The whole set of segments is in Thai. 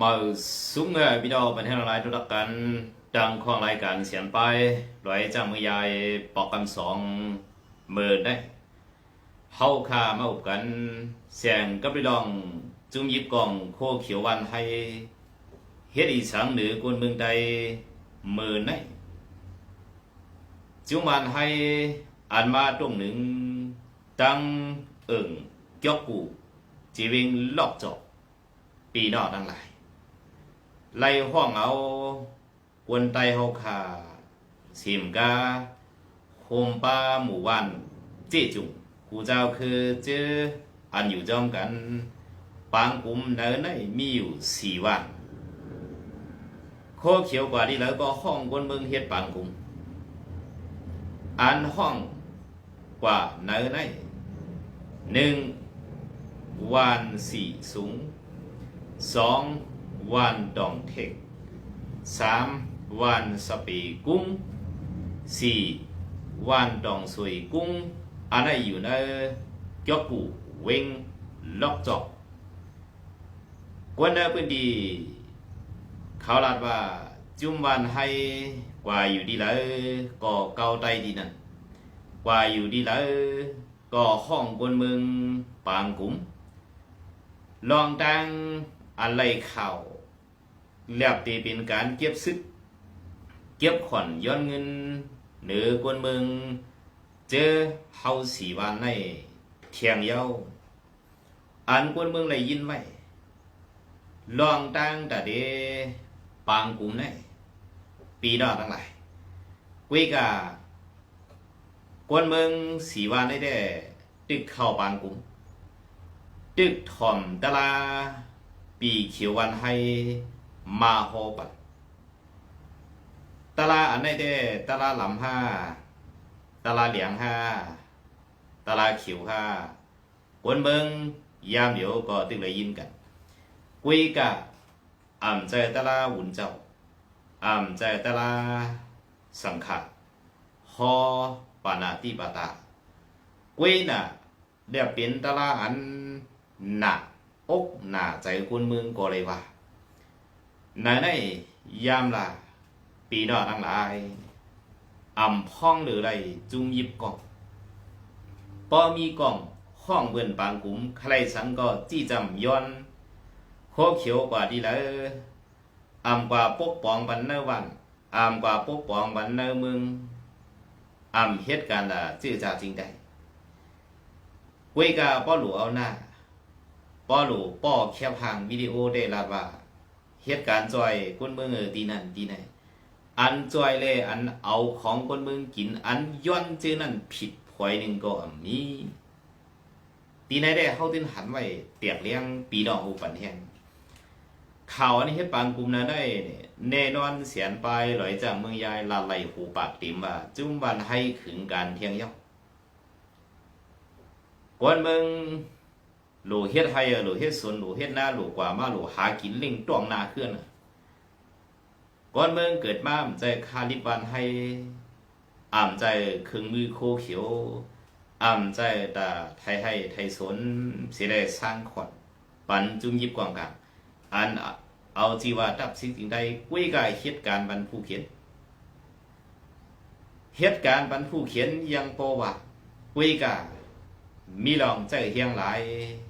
มาซุ้งเงยพี่น้องเป็นให้เราไล่ทุกกันดังของรายการเสียนไปร้อยจังมือยายปอกกันสองหมื่นได้เฮาคามาอุบกันเสียงกับพี่น้องจุ่มยิบกล่องโคเขียววันให้เฮ็ดอีสังหรือกวนเมืองใดหมื่นได้จุ่มวันให้อ่านมาตรงหนึ่งตั้งเอิ่งเกี่ยวกูจีวิงลอกจอกปีนอดังหลาย ไล่ห้องเอากวนไตเฮาคาสิมกาโฮมป้าหมู่บ้านเจจุงกูเจ้าคือเจออันอยู่จอมกันปางกลุ่มเนินในมีอยู่สี่วันโคเขียวกว่านี้แล้วก็ห้องกวนเมืองเฮ็ดปางกลุ่มอันห้องกว่าเนินในหนึ่งวันสี่สูงสอง วันดองเทกสามวันสปีกุ้งสี่วันดองสวยกุ้งอันนั้นอยู่ในเกี่ยวกูเวงล็อกจอกกวนในพื้นที่เขาลาดว่าจุมวันให้กว่าอยู่ดีเลยก็เกาใจดีนั่นกว่าอยู่ดีเลยก็ห้องบนเมืองปางกุ้มลองตังอะไรเข่า แล้วตีเป็นการเก็บซึก เก็บขอนย้อนเงินเหนือกวนเมืองเจอเฮาสีวันในเทียงเย้าอันกวนเมืองเลยยินไว้ลองตังแต่เดปางกุมในปีดอทั้งหลายกุยกากวนเมืองสีวันได้ได้ตึกเข้าปางกุมตึกถ่อมตะลาปีเขียววันให้ มาโฮปัดตะลาอันไหนเด้ตะลาหลำห้าตะลาเหลียงห้าตะลาเขียวห้ากวนเบิงยามเดี๋ยวก็ตึกเลยยินกัน กุยกะอ่ำใจตะลาหุ่นเจ้าอ่ำใจตะลาสังขะฮอปานาติปาตากุยน่ะเดี๋ยวเป็นตลาอันหนักอกหนาใจคนเมืองก็เลยว่า ในในยามละปีนอทั้งหลายอ่ำพ้องหรือไรจุงยิบกล่องพอมีกล่องห้องเบิ่นปางกุมใครสังก็จี้จำย้อนโคเขียวกว่าดีเลยอ่ำกว่าปกป้องบันเนวันอ่ำกว่าปกป้องบันเนเมืองอ่ำเหตุการณ์ละจื้อจ่าจริงได้เวยกาป้อหลูเอาหน้าป้อหลูป้อแคบหางวิดีโอได้ลาว่า เหตุการณ์จอยคนเมืองเออตีนั่นตีไหนอันจอยเลยอันเอาของคนเมืองกิน อันย้อนเจอนั่นผิดพอยหนึ่งก็มีตีไหนได้เขาติ้นหันไว้เตียกเลี้ยงปีดอกหูปันแห้งข่าวอันนี้เฮ็ดปางกลุ่มนั้นได้เนี่ยแน่นอนเสียนไปลอยจากเมืองยายลาไหลหูปากติมว่าจุ้มวันให้ขึงการเที่ยงเย้ากว หลูเฮ็ดไห้หลูเฮ็ดสนหลูเฮ็ดหน้าหลูกว่ามาหลูหากินเล่งต้วงนาเคลื่อนน่ะกวนเมืองเกิดมาอ่ำใจคาลิบันให้อ่ำใจเครื่องมือโคเขียวอ่ำใจตาไทยให้ไทยสนสิได้สร้างขวัญปันจุงยิบกวางกลางอันเอาจีว่าตับสิ่งสิ่งใดกุ้ยกายเหตุการณ์บรรผู้เขียนเหตุการณ์บรรผู้เขียนยังโปว่ากุ้ยกามี lòng chạy hiang lại chia này ẩm cứt ẩm dứt ẩm nín ẩm sau dù ว่าญากินดีวันเฮาลองหนองเมืองหลีจื้อในกุ้ย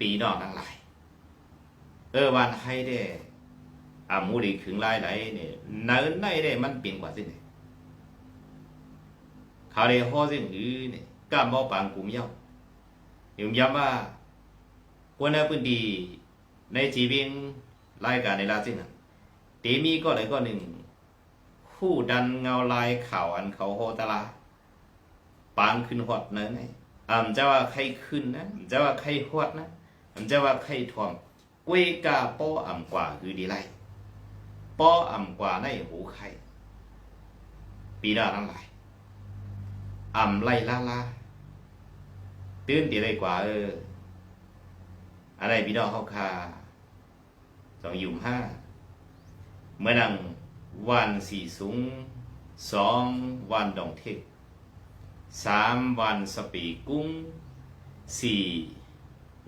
ปีนอกทั้งหลาย เออวันให้ได้อามูดีขึงลายไหนเนี่ยเนินในได้มันเปลี่ยนกว่าสิเนี่ยเขาได้ฮอสิ่งอื่นเนี่ยก้ามบ่ปางกุมเย้าอยู่ย้ำว่าคนในพื้นที่ในชีวิตรายการในลาสินั้นเตมีก็เลยก็หนึ่ง คู่ดันเงาลายข่าวอันเขาโฮตะลาปางขึ้นหอดเนินไงอ่าจะว่าใครขึ้นนะจะว่าใครหอดนะ จะว่าใครถ่วมกวยกาป้ออ่ำกว่าคือดีไรป้ออ่ำกว่าในหูไข่ปีดาทั้งหลายอ่ำไล่ล่าล่าตื่นตีไรกว่า เออ อะไรพี่น้องเขาคาสองยุ่มห้าเมื่อนังวันสี่สูงสองวันดองเทพสามวันสปีกุ้งสี่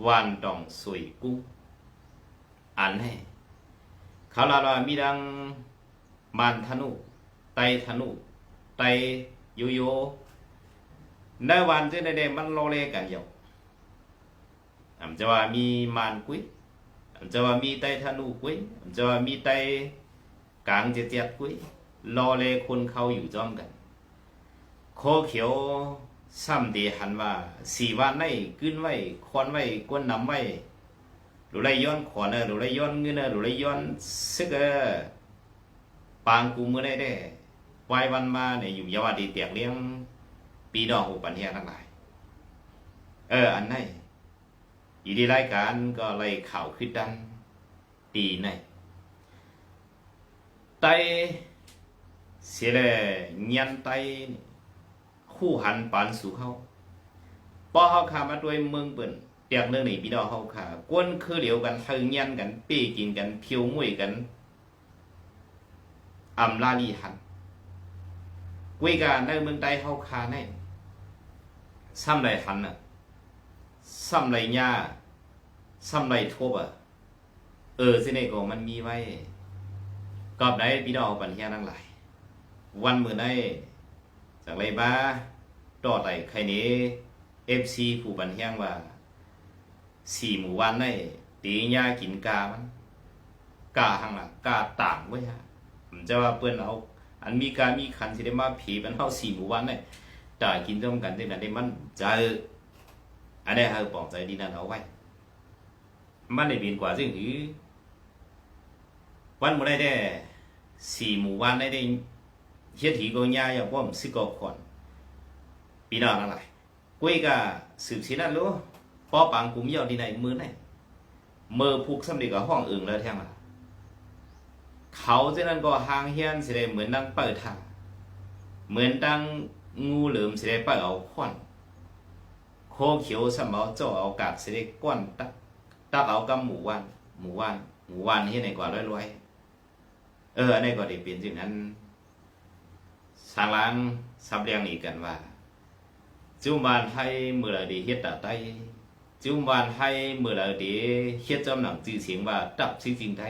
วันดองสวยกุอันให้เขาลาลามีดังมันธนุ ไตธนุ ไตโยโยในวันที่ในเดมันโลเลกันอยู่อำจะว่ามีมานกุ้ยอำจะว่ามีไตธนุกุ้ยอำจะว่ามีไตกลางเจ็ดเจ็ดกุ้ยรอเลคนเขาอยู่จ้อมกัน โคเขียว ซ้ำดีหันว่าสี่วันในกึ้นไว้คอนไว้กวนนำไว้หรือไรย้อนขอนเออหรือไรย้อนเงินเออหรือไรย้อนซึกเออปางกูมือได้ได้ปลายวันมาเนี่ยอยู่ยาวดีเตียกเลี้ยง ปีดอกอุปันเฮียทั้งหลาย เออ อันไหนอยู่ดีรายการก็เลยข่าวขึ้นดันตีในไตเสียเลยยันไตนี่ คู่หันปานสู่เขาปอเขาขามาด้วยเมืองเปิ่นเตียกเรื่องนี้พี่น้องเขาขากวนคือเหลียวกันเฮงยันกันปีกินกันเพียวมวยกันอำลาลีหันกุยกันในเมืองใต้เขาคาในซ้ำไรหันน่ะซ้ำไรหญ้าซ้ำไรทบอะเออสิเนก็มันมีไว้กอบไหนพี่น้องปัญญาทั้งหลายวันมือในจากไรบ้า ต่อไตใครนี้เอฟซีผู้บันเฮียงว่าสี่หมู่วันในตีหญ้ากินกามันกาหังละกาต่างไว้ฮะผมจะว่าเปิ้นเอาอันมีกามีคันสิได้มาผีมันเฮาสี่หมู่วันในแต่กินร่วมกันด้วยกันได้มันจออันนี้เฮาปองใจดีนั่นเอาไว้ มันได้บินกว่าซึ่งถือวันมื้อใดได้สี่หมู่วันได้ได้เฮ็ดถีก็ย่าอย่าป้อมสิกอก่อน ปีน้องนั่นแหละกุ้ยก็สืบสินั่นรู้ปอปังกุมเยวดีไหนมือไหนมือผูกสำเร็จกับห้องอื่นแล้วแท้งละเขาเจ้านั้นก็ห่างเฮียนสิได้เหมือนดังเปิดทางเหมือนดังงูเหลือมสิได้เปิดเอาขวัญโคเขียวสมเอาเจ้าเอากาดสิได้ก้อนตักตักเอากับหมู่วันหมู่วันหมู่วันเฮ็ดไหนกว่าร้อยๆเอออันนี้ก็ได้เป็นสิ่งนั้นสร้างล้างซับเรียงอีกกันว่า จุมบานให้เมื่อไรดีเฮ็ดตาไตจุมบานให้เมื่อไรดีเฮ็ดจำหนังจื่อเสียงว่าตับสิ่งสิ่งใด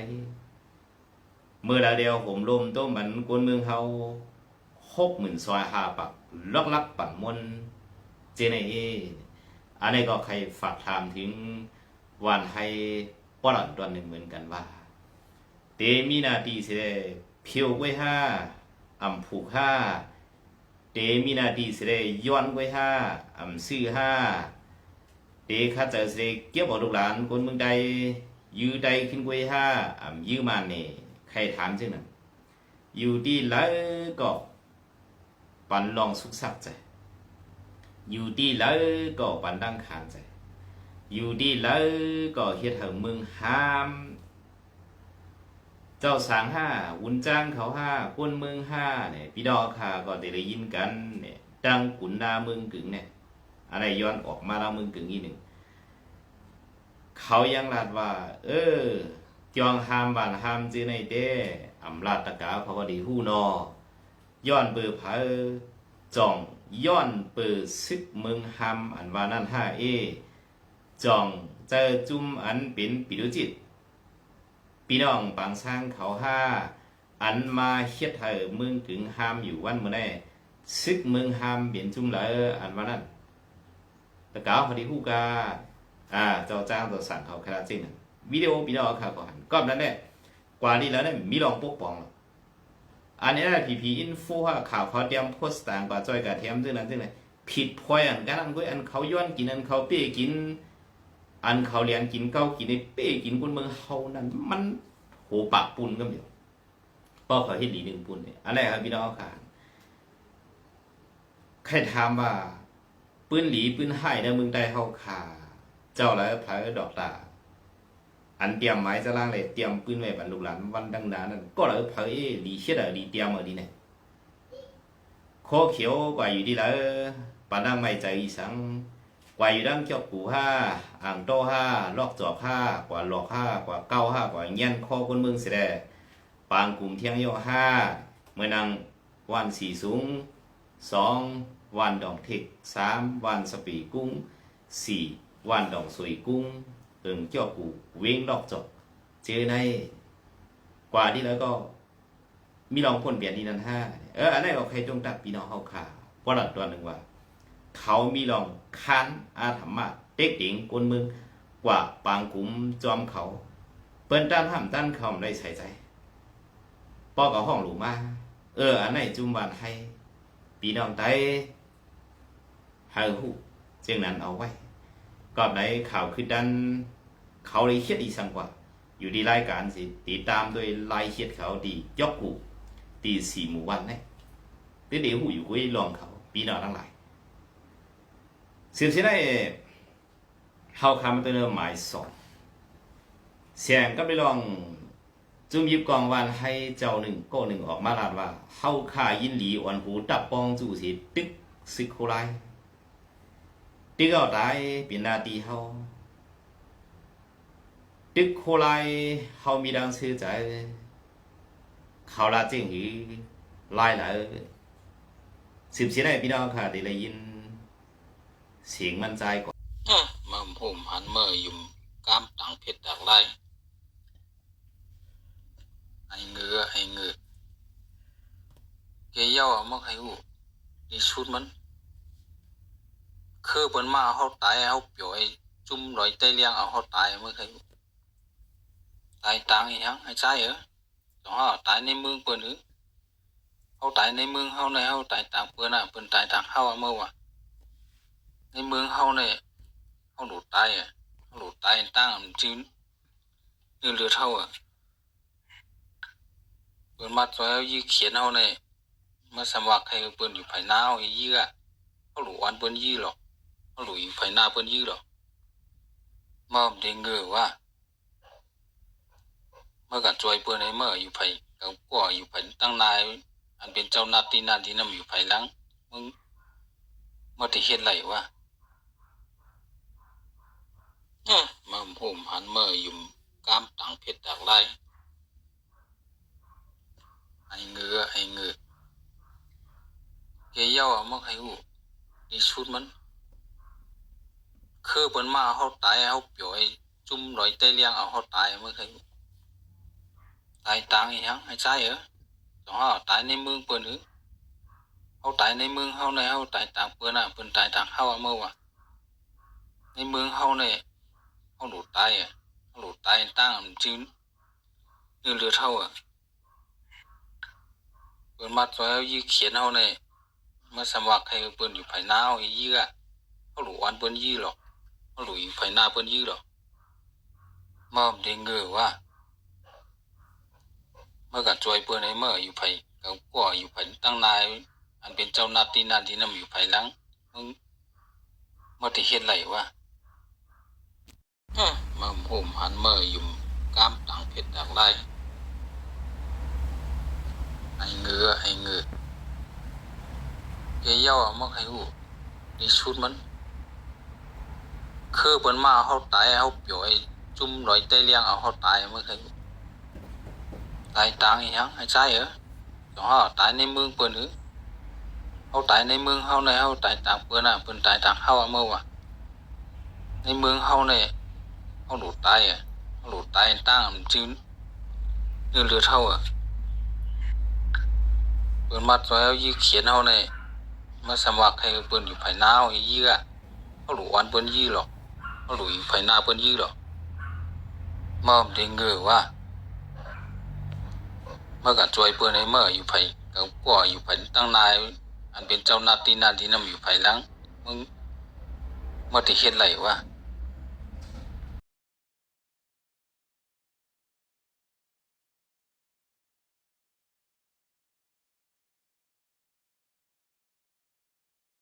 เมื่อไรเดียวผมลมต้มมันกวนเมืองเฮาหกหมื่นซอยหาปักลักลักปั่นมนเจนเออันนี้ก็ใครฝากถามถึงวันให้ปอลันตัวหนึ่งเหมือนกันว่าเตมีนาตีเสดเพียวไว้ห้าอำผูกห้า เตมีนาดีสิได้ย้อนไว้ห้าอำซื้อห้าเตข้าเจอสิได้เก็บเอาลูกหลานคนเมืองใดยื้อใดขึ้นไว้ห้าอำยื้อมาเนี่ยใครถามจึงนั้นอยู่ดีแล้วก็ปันลองสุขสักใจอยู่ดีแล้วก็ปันดังขานใจอยู่ดีแล้วก็เฮ็ดให้เมืองห้าม เจ้าสางห้าวุนจ้างเขาห้าคนเมืองห้าเนี่ยพี่ดอกค่ะก็ได้ยินกันเนี่ยดังขุนนาเมืองกึ่งเนี่ยอะไรย้อนออกมาแล้วเมืองกึ่งอีกหนึ่งเขายังลาดว่า เออจองหามบานหามจื้อในเด้อำลาดตะกาเขาก็ดีหู้นอ ย้อนเปิดเผาจ่องย้อนเปิดซึกเมืองหามอันว่านั่นห้าเอจ่องเจอจุ่มอันเป็นปิดุจิต พี่น้องปางสร้างเขาห้าอันมาเฮ็ดให้เมืองกึ่งห้ามอยู่วันเมื่อไดซึกเมืองห้ามเปลี่ยนจุ่มเลยอันว่านั้นตะกาวพอดีฮู้กาอ่าเจ้าจ้างตัวสั่งเขาคณะจริงน่ะวิดีโอพี่น้องเขาก็หันก็นั้นแหละกว่านี้แล้วเนี่ยมีรองปกป้องอันนี้นะพีพีอินฟูว่าข่าวเขาเตรียมโพสต์ต่างกว่าจ้อยกับเทียมซึ่งนั้นซึ่งนั้นผิดพอยอันกันอันก็อันเขาย้อนกินอันเขาเปี้ยกิน อันเขาเรียนกินเก้ากินในเป้กินคนเมืองเฮานั้น มันโหปากปุ่นก็เดียวป้อเขาเฮ็ดดีหนึ่งปุ่นเนี่ยอะไรครับพี่น้องค่ะใครถามว่าปืนหลีปืนไห้ในเมืองใดเฮาขาเจ้าแล้วพายดอกตาอันเตรียมไม้จะล่างเลยเตรียมปืนไว้บรรลุหลานวันดังนั่นก็เลยเผยดีเชียดดีเตรียมเอาดีเนี่ยโคเขียวกว่าอยู่ดีแล้วปานังไม่ใจอีสัง กว่าอยู่ดังเกี่ยวกูห้าอ่างโตห้าลอกจอบห้ากว่าหลอกห้ากว่าเก้าห้ากว่าเงี้ยนข้อคนเมืองเสยแดปางกลุ่มเที่ยงโยห้าเมื่อนังวันสีสูงสองวันดองเทกสามวันสปีกุ้งสี่วันดองสวยกุ้งเอิงเจ้ากูเว้งดอกจอบเจอในกว่านี้แล้วก็มีลองพ่นเบียดนี้นั่นห้าเอออันนั้นก็ใครจงตัดปีน้องเฮาขาเพราะหลักตัวหนึ่งว่า เขามีลองค้านอาธรรมะเด็กเด็งกวนมึงกว่าปางกุมจอมเขา เปิ้นต้านห้ามต้านเขาไม่ได้ใส่ใจปอกับห้องหลูมาเอออันไหนจุมบานให้ปีน้องไตหาหูเจียงนั้นเอาไว้ก่อนไหนข่าวคือดัน เขาเลยเครียดอีสังกว่า อยู่ดีรายการสิติดตามโดยไลายเครียดเขาดียกกูตีสี่หมู่วันเนี่ยตีเดี๋ยวหูอยู่กุ้ยลองเขาปีนองทั้งหลาย สืบสิได้เขาคำตัวเริ่มหมายสองเสียงก็ไปลองจุมยิบกองวันให้เจ้าหนึ่งก้หนึ่งออกมาลาดว่าเฮาข่ายินหลีอ่อนหูดับปองจู่สิตึกสิโคไลตึกเอาตายป็นาทีเฮาตึกโคไลเฮามีดังชื่อใจเขาลาเจิงหือไล่ละสืบเสียได้พี่น้องค่ะได้เลยยิน เสียงมันใจก่อนเออมาผมหันเมื่อยุ่มกล้ามต่างเพชรต่างไรไอเงือไอเงือเกยเย้ามักให้หูดีชุดมัน คือเปิ้นมาเฮาตายเฮาเปียวไอจุ่มลอยใต้เลี้ยงเอาเฮาตายเมื่อให้หูตายต่างอีหยังไอ้ใจเหรอสองเฮาตายในเมืองเปิ้นหรือเฮาตายในเมืองเฮาในเฮาตายต่างเปิ้นน่ะเปิ้นตายต่างเฮาอะเมื่อวะ ในเมืองเฮาเนี่ยเขาหลุดตายอะเขาหลุดตายตั้งมันจื้นยืนเรือเท่าอะเปิดมาตัวเอายี่เขียนเอาเนี่ยมาสมัครให้เปิ้นอยู่ภายหน้าเอายี่อะเขาหลุดวันเปิ้นยี่หรอกเขาหลุดอยู่ภายหน้าเปิ้นยี่หรอกมอมเดงเงอว่าเมื่อกันจอยเปิ้นให้เมื่ออยู่ภายกับกว่าอยู่ภายตั้งนายอันเป็นเจ้านาที่นั่นที่นั่นอยู่ภายหลังมึงเมื่อที่เฮ็ดไรวะ มาผมหันเมื่อยุ่มกล้ามต่างเพชรต่างไรไอเงือไอเงือเกยเย้ามักให้หูดีชุดมัน คือเปิ้นมาเฮาตายเฮาเปียวไอจุ่มลอยใต้เลี้ยงเอาเฮาตายเมื่อให้หูตายต่างอีหยังไอ้ใจเหรอสองเฮาตายในเมืองเปิ้นหรือเฮาตายในเมืองเฮาในเฮาตายต่างเปิ้นน่ะเปิ้นตายต่างเฮาอะเมื่อวะในเมืองเฮาเนี่ย เขาหลุดตายอะเขาหลุดตายตั้งมันจื้นยืนเรือเท่าอะเปิดมาตัวเอายี่เขียนเอาเนี่ยมาสมัครให้เปิ้นอยู่ภายหน้าเอายี่อะเขาหลุดวันเปิ้นยี่หรอกเขาหลุดอยู่ภายหน้าเปิ้นยี่หรอกมอมเดงเงอว่า เมื่อกันจอยเปิ้นให้เมื่ออยู่ภายกับกว่าอยู่ภายตั้งนายอันเป็นเจ้านาที่นั่นที่นั่นอยู่ภายหลังมึงเมื่อที่เฮ็ดไรวะ เอ้อมาผมหันเมื่อยุ่มกล้ามต่างเพชรต่างไรไอเงือไอเงือเกยเย้าอะมักให้หูดีชุดมันคือเปิ้นมาเฮาตายเฮาเปียวไอจุ่มลอยใต้เลี้ยงเอาเฮาตายเมื่อให้หูตายต่างอีหยังไอ้ใจเหรอสองเฮาตายในเมืองเปิ้นหรือเฮาตายในเมืองเฮาในเฮาตายต่างเปิ้นน่ะเปิ้นตายต่างเฮาอะเมื่อวะในเมืองเฮาเนี่ย เขาหลุดตายอะเขาหลุดตายตั้งมันจื้นยืนเรือเท่าอะเปิดมาตัวเอายี่เขียนเอาเนี่ยมาสมัครให้เปิ้นอยู่ภายหน้าอายี่อะเขาหลุดวันเปิ้นยี่หรอกเขาหลุดอยู่ภายหน้าเปิ้นยี่หรอกมอมเด้งเงอว่าเมื่อกันจอยเปิ้นให้เมื่ออยู่ภายกับกว่าอยู่ภายตั้งนายอันเป็นเจ้านาที่นั่นที่นั่นอยู่ภายหลังมึงเมื่อที่เฮ็ดไรวะ